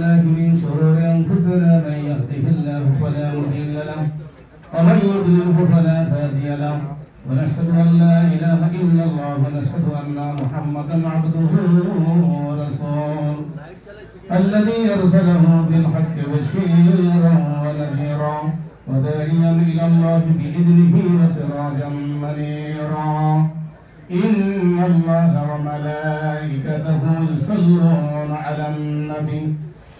الله من شرور أنفسنا من يهده الله فلا مضل له ومن يضلله فلا هادي له. ونشهد أن لا إله إلا الله ونشهد أن محمدا عبده ورسوله. الذي أرسله بالحق بشيرا ونذيرا وداعيا إلى الله بإذنه وسراجا منيرا. إن الله وملائكته يصلون على النبي.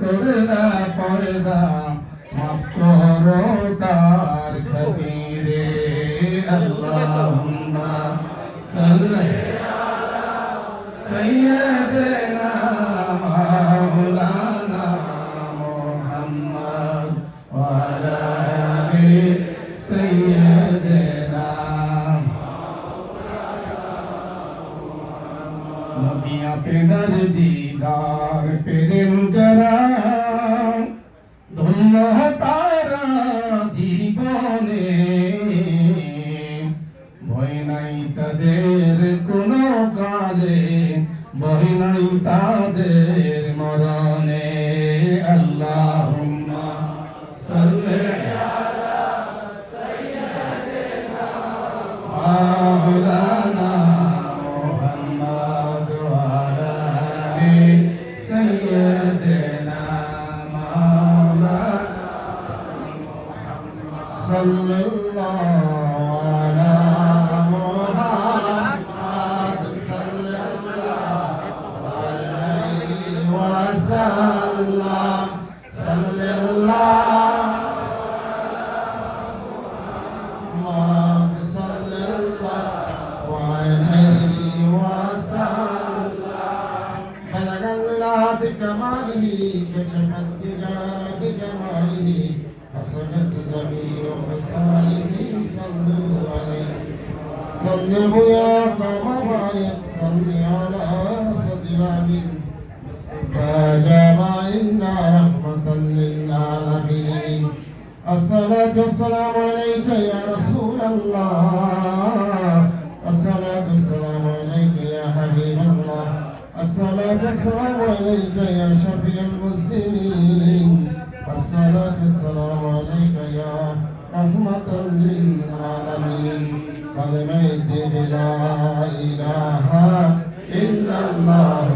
করলা পর্দা মাফ করো তার وسلم صلى الله محمد صلى الله عليه وسلم بلغ الله بكماله كشف الدجى بجماله حسنت جميع خصاله صلوا عليه صلوا يا قوم بارك صل على صد العبيد الصلاة والسلام عليك يا رسول الله الصلاة والسلام عليك يا حبيب الله الصلاة والسلام عليك يا شفيع المسلمين الصلاة والسلام عليك يا رحمة للعالمين كلمة لا إله إلا الله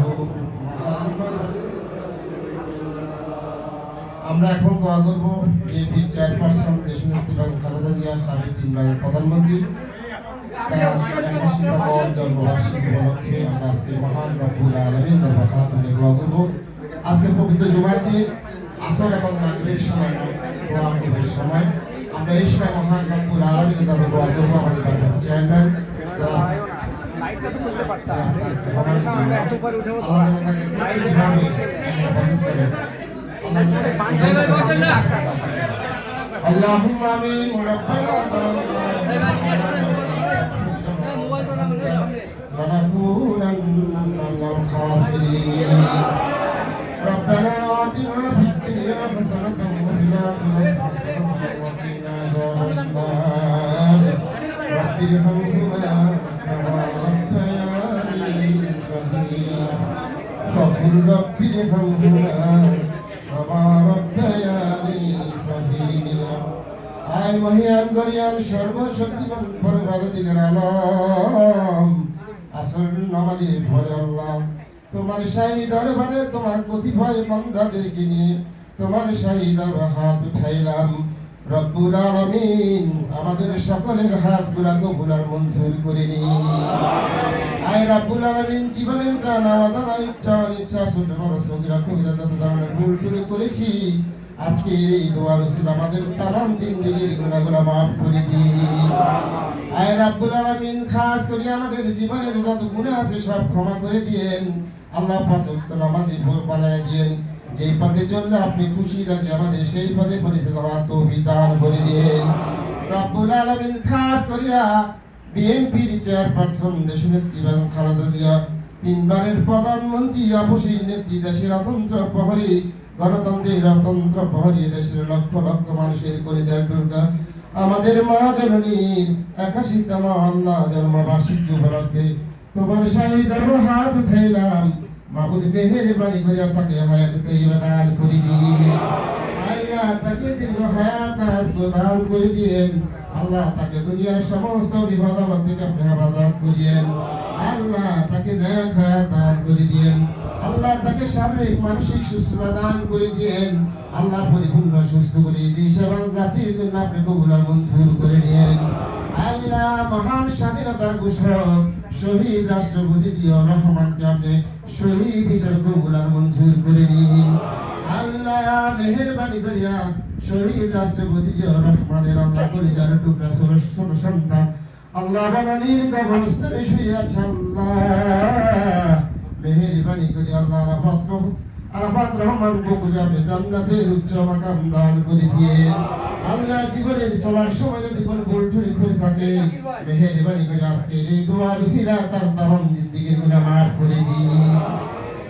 আমরা এখন দোয়া করব বিএনপির চেয়ারপারসন দেশনেত্রী বেগম খালেদা জিয়া, সাবেক তিনবারের প্রধানমন্ত্রী উপলক্ষে আমরা আজকে মহান দিন সময় আমরা এই সময় মহান চেয়ারম্যান اللهم امين ربنا لنكونن من الخاسرين ربنا آتنا في الدنيا حسنة وفي الآخرة حسنة وقنا عذاب النار رب ارحمهما كما ربياني صغيرا وقل رب ارحمهما মহিয়ান গরিয়ান সর্বশক্তিমান পরবারে দিনের আলম। আসল নামাজে ভরে আল্লাহ তোমার শাহী দরবারে তোমার কতিপয় বান্দাদেরকে নিয়ে তোমার শাহী দরবার হাত উঠাইলাম। রব্বুল আলামিন আমাদের সকলের হাতগুলা কবুলার মঞ্জুর করে নি আয় রাব্বুল আলামিন, জীবনের জানা অজানা ইচ্ছা অনিচ্ছা, ছোট বড় সগিরা কবিরা যত ধরনের ভুল টুল করেছি আজকে এই দোয়ার উসিলা আমাদের তামাম জিন্দগির গুনাহগুলো মাফ করে দিন। আয় রাব্বুল আলামিন, খাস করে আমাদের জীবনের যত গুনাহ আছে সব ক্ষমা করে দিয়েন। আল্লাহ পাঁচ ওয়াক্ত নামাজি ভোর বানায় দিয়েন। যেই পথে চললে আপনি খুশি, রাজি আমাদের সেই পথে পরিচিত হওয়ার তৌফিক দান করে দিয়েন। রাব্বুল আলামিন, খাস করিয়া বিএনপির চেয়ারপারসন দেশনেত্রী বেগম খালেদা জিয়া, তিনবারের প্রধানমন্ত্রী অপসীর নেত্রী, দেশের অতন্ত্র প্রহরী গণতন্ত্রের অতন্ত্র প্রহরী দেশের লক্ষ লক্ষ মানুষের কলিজার দুর্গা। আমাদের মা জননীর একাশিতম আল্লাহ জন্মবার্ষিকী উপলক্ষে তোমার শাহিদের হাত উঠাইলাম। মাবুদ মেহের বাড়ি করিয়া তাকে হায়াত তৈবা দান করে দিয়ে আল্লাহ তাকে দীর্ঘ হায়াত নাজব দান করে দিয়েন আল্লাহ তাকে দুনিয়ার সমস্ত বিপদ আপদ থেকে আপনি হেফাজত করিয়েন। আল্লাহ তাকে ন্যাক দান করে দিয়েন। আল্লাহ তাকে শারীরিক, মানসিক সুস্থতা দান করে দিয়েন। আল্লাহ পরিপূর্ণ, সুস্থ করে দিন এবং জাতির জন্য আপনি কবুলার মঞ্জুর করে নিয়েন। আল্লাহ মহান স্বাধীনতার ঘোষক, শহীদ রাষ্ট্রপতি জিয়া রহমানকে আপনি শহীদ হিসেবে কবুল আর মঞ্জুর করে নিন। আল্লাহ মেহেরবানি করিয়া শহীদ রাষ্ট্রপতি জিয়া রহমানের আল্লাহ করে যার টুকরা ছোট সন্তান। আল্লাহ বানানির শুয়ে আছে আল্লাহ। মেহেরবানি করে আল্লাহ আরাফাত রহ- আরাফাত রহমান বকু জান্নাতের উচ্চ মাকাম দান করে দিয়ে আল্লাহ জীবনের চলার সময় যদি কোনো ভুল টুরি করে থাকে, মেহেরবানি করে আজকের এই দোয়ার উসিলা তার তামাম জিন্দিগির গুনাহ মাফ করে দিয়ে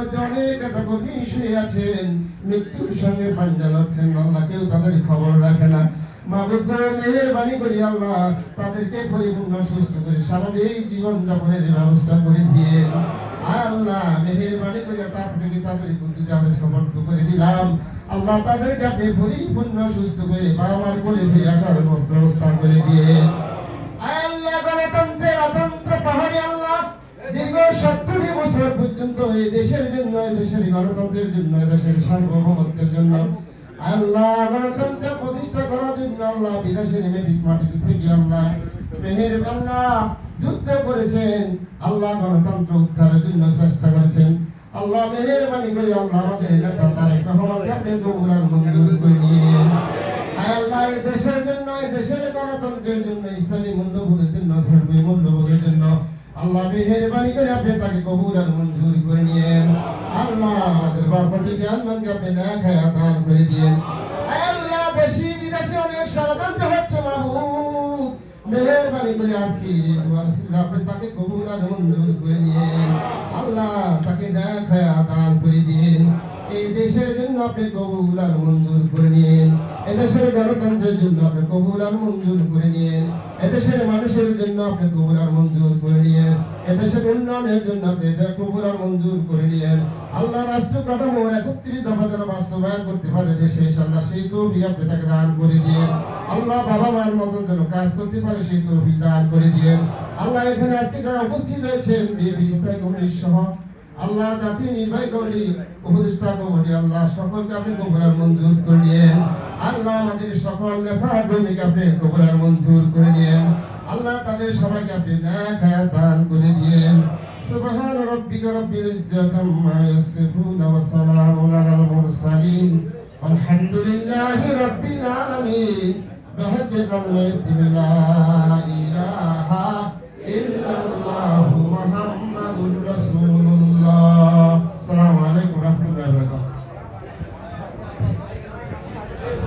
মধ্যে অনেক শুয়ে আছেন, মৃত্যুর সঙ্গে পাঞ্জা লড়ছেন আল্লাহ, কেউ তাদের খবর রাখে না। করে করি আল্লাহ, তাদেরকে পরিপূর্ণ, সুস্থ করে করে করে করে করে বাবা মার কোলে ফিরে আসার ব্যবস্থা করে দিয়ে। দীর্ঘ সত্তর বছর পর্যন্ত এই দেশের জন্য, এই দেশের গণতন্ত্রের জন্য, এই দেশের সার্বভৌমত্বের জন্য, আল্লাহ গণতন্ত্র প্রতিষ্ঠা করার জন্য আল্লাহ বিদেশের মেটি মাটিতে থেকে আল্লাহ মেহের আল্লাহ যুদ্ধ করেছেন, আল্লাহ গণতন্ত্র উদ্ধারের জন্য চেষ্টা করেছেন। আল্লাহ মেহেরবানি করে আল্লাহ আমাদের নেতা তারেক রহমানকে আপনি কবুল আর মঞ্জুর করে নিয়ে আল্লাহ এই দেশের জন্য, এই দেশের গণতন্ত্রের জন্য, ইসলামী মূল্যবোধের জন্য, ধর্মীয় মূল্যবোধের জন্য আল্লাহ মেহেরবানি করে আপনি তাকে কবুল আর মঞ্জুর করে নিয়েন। আল্লাহ আমাদের বারপতি চেয়ারম্যানকে আপনি ন্যায় খায়া দান করে দিয়েন। আল্লাহ দেশি বিদেশে অনেক ষড়যন্ত্র হচ্ছে মাহবুব মেহেরবানি করে আজকে এই দোয়া রসুল আপনি তাকে কবুল আর মঞ্জুর করে নিয়েন। আল্লাহ তাকে ন্যায় খায়া দান করে দিন এই দেশের জন্য আপনি কবুল আর মঞ্জুর করে নিন এদেশের গণতন্ত্রের জন্য আপনি কবুল আর মঞ্জুর করে নিন এদেশের মানুষের জন্য আপনি কবুল আর মঞ্জুর করে নিন এদেশের উন্নয়নের জন্য আপনি কবুল আর মঞ্জুর করে নিন আল্লাহ রাষ্ট্র কাঠামোর একত্রিশ দফা যেন বাস্তবায়ন করতে পারে দেশে আল্লাহ সেই তৌফিক আপনি তাকে দান করে দিন আল্লাহ বাবা মার মতন যেন কাজ করতে পারে সেই তৌফিক দান করে দিন আল্লাহ এখানে আজকে যারা উপস্থিত রয়েছেন বিএপি ইস্তায় কমিটির সহ আল্লাহ জাতীয় নির্বাহী কমিটি উপদেষ্টা কমিটি আল্লাহ সকলকে আপনি কবরার মঞ্জুর করে নিয়েন আল্লাহ আমাদের সকল নেতা কর্মীকে আপনি কবরার মঞ্জুর করে নিয়েন আল্লাহ তাদের সবাইকে আপনি ন্যায় খায়া দান করে দিয়েন سبحان ربك رب العزة عما يصفون وسلام على المرسلين والحمد لله رب العالمين بحق كلمة لا إله إلا